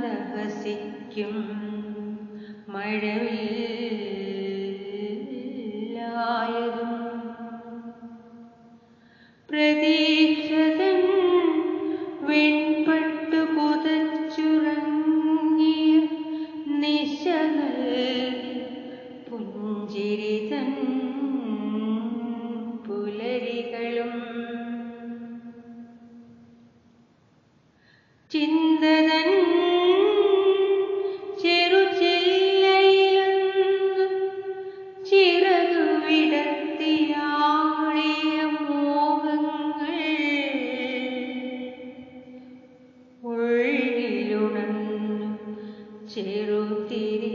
മന്ദഹസിക്കും മഴവില്ലായതും. പ്രതീക്ഷതൻ വെൺപട്ടു പുതച്ചുറങ്ങിയ നിശകൾ പുഞ്ചിരിതൻ പുലരികളും. ചിന്തതൻ ഉള്ളിലുണർന്നു ചെറുതിരി